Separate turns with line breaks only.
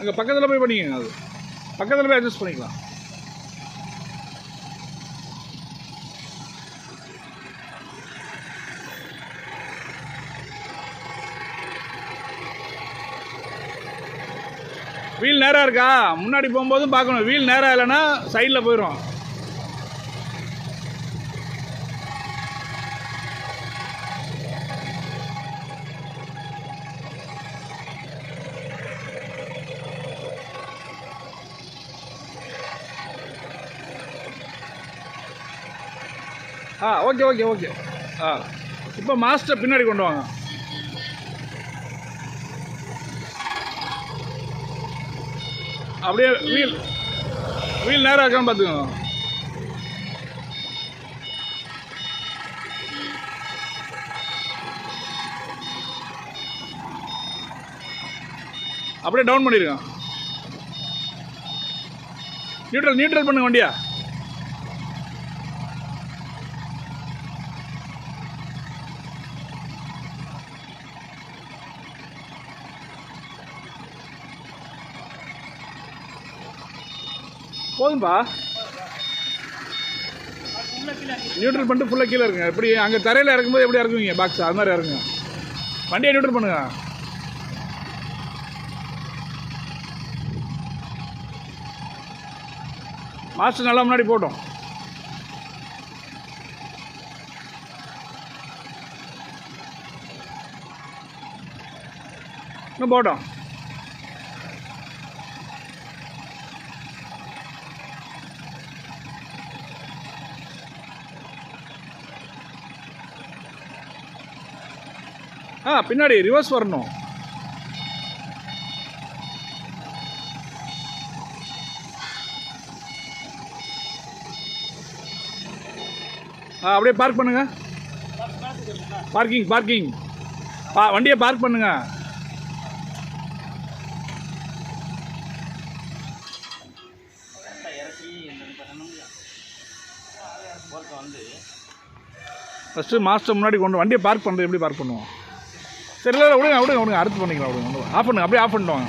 அங்கே பக்கத்தில் போய் பண்ணிக்கங்க அது. பக்கத்தில் போய் அட்ஜஸ்ட் பண்ணிக்கலாம். வீல் நேராக இருக்கா? முன்னாடி போகும்போதும் பார்க்கணும். வீல் நேராக இல்லைன்னா சைடில் போயிடும் ஆ ஓகே ஓகே ஓகே ஆ இப்போ மாஸ்டர் பின்னாடி கொண்டு வாங்க. அப்படியே வீல் வீல் நேராக இருக்கான்னு பார்த்துக்கோங்க அப்படியே டவுன் பண்ணிருங்க. நியூட்ரல் நியூட்ரல் பண்ணுங்க வண்டியா. போதும்பா. நியூட்ரல் பண்ணிட்டு ஃபுல்லாக கீழே இருக்குங்க எப்படி அங்கே தரையில் இறக்கும்போது எப்படி இறக்குவீங்க? பாக்ஸ் அது மாதிரி இறங்குங்க. வண்டியை நியூட்ரல் பண்ணுங்க. மாஸ்டர் நல்லா முன்னாடி போட்டோம் இன்னும் போட்டோம் ஆ பின்னாடி ரிவர்ஸ் வரணும். ஆ அப்படியே பார்க் பண்ணுங்க. பார்க்கிங் பார்க்கிங் பா வண்டியை பார்க் பண்ணுங்க. ஃபஸ்ட்டு மாஸ்டர் முன்னாடி கொண்டு வண்டியை பார்க் பண்ணுறது எப்படி பார்க் பண்ணுவோம்? சரி இல்லை விடுங்க விடுங்க விடுங்க அடுத்து பண்ணிக்கலாம் விடுங்க ஆஃப் பண்ணுங்க அப்படியே ஆஃப் பண்ணிட்டு வாங்க